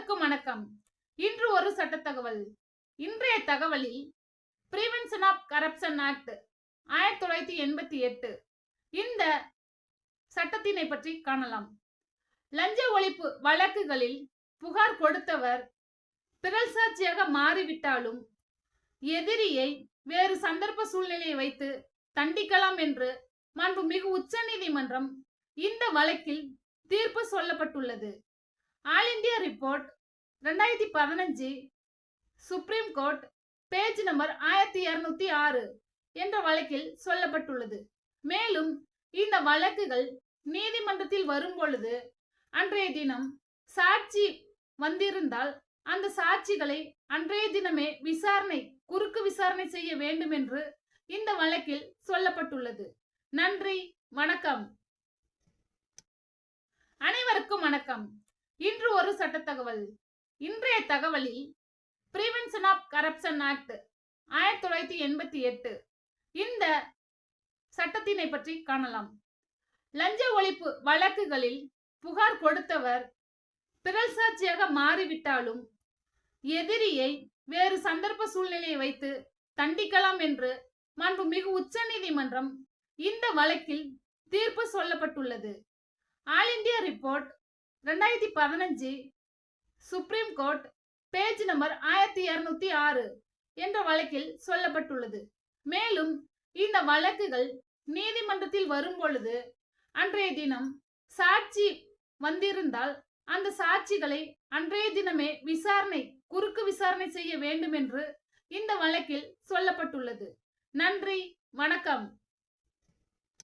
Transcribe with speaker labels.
Speaker 1: அனைவருக்கும் வணக்கம். இன்று ஒரு சட்ட தகவல் இன்றைய தகவலில் பிரிவென்ஷன் ஆஃப் கரப்ஷன் ஆக்ட் ஆயிரத்தி தொள்ளாயிரத்தி எண்பத்தி எட்டு. இந்த சட்டத்தினை பற்றி காணலாம். லஞ்ச ஒழிப்பு வழக்குகளில் புகார் கொடுத்தவர் பிறல் சாட்சியாக மாறிவிட்டாலும் எதிரியை வேறு சந்தர்ப்ப சூழ்நிலையை வைத்து தண்டிக்கலாம் என்று மாண்புமிகு உச்சநீதிமன்றம் இந்த வழக்கில் தீர்ப்பு சொல்லப்பட்டுள்ளது. ஆல் இந்தியா ரிப்போர்ட் ரெண்டாயிரத்தி பதினஞ்சு சுப்ரீம் கோர்ட் பேஜ் நம்பர் ஆயிரத்தி இருநூத்தி ஆறு என்ற வழக்கில் சொல்லப்பட்டுள்ளது. மேலும் இந்த வழக்குகள் நீதிமன்றத்தில் வரும் பொழுது அன்றைய தினம் சாட்சி வந்திருந்தால் அந்த சாட்சிகளை அன்றைய தினமே விசாரணை குறுக்கு விசாரணை செய்ய வேண்டும் என்று இந்த வழக்கில் சொல்லப்பட்டுள்ளது. நன்றி வணக்கம். அனைவருக்கும் வணக்கம். இன்று ஒரு சட்ட தகவல் இன்றைய தகவலில் பிரிவென்ஷன் ஆஃப் கரப்ஷன் ஆக்ட் ஆயிரத்தி தொள்ளாயிரத்தி எண்பத்தி எட்டு. இந்த சட்டத்தினை பற்றி காணலாம். லஞ்ச ஒழிப்பு வழக்குகளில் புகார் கொடுத்தவர் பிறல் சாட்சியாக மாறிவிட்டாலும் எதிரியை வேறு சந்தர்ப்ப சூழ்நிலையை வைத்து தண்டிக்கலாம் என்று மாண்புமிகு உச்சநீதிமன்றம் இந்த வழக்கில் தீர்ப்பு சொல்லப்பட்டுள்ளது. ஆல் இந்தியா ரிப்போர்ட் ரெண்டாயிரத்தி பதினஞ்சு சுப்ரீம் கோர்ட் பேஜ் நம்பர் ஆயிரத்தி இருநூத்தி ஆறு என்ற வழக்கில் சொல்லப்பட்டுள்ளது. மேலும் இந்த வழக்குகள் நீதிமன்றத்தில் வரும் பொழுது அன்றைய தினம் சாட்சி வந்திருந்தால் அந்த சாட்சிகளை அன்றைய தினமே விசாரணை குறுக்கு விசாரணை செய்ய வேண்டும் என்று இந்த வழக்கில் சொல்லப்பட்டுள்ளது. நன்றி வணக்கம்.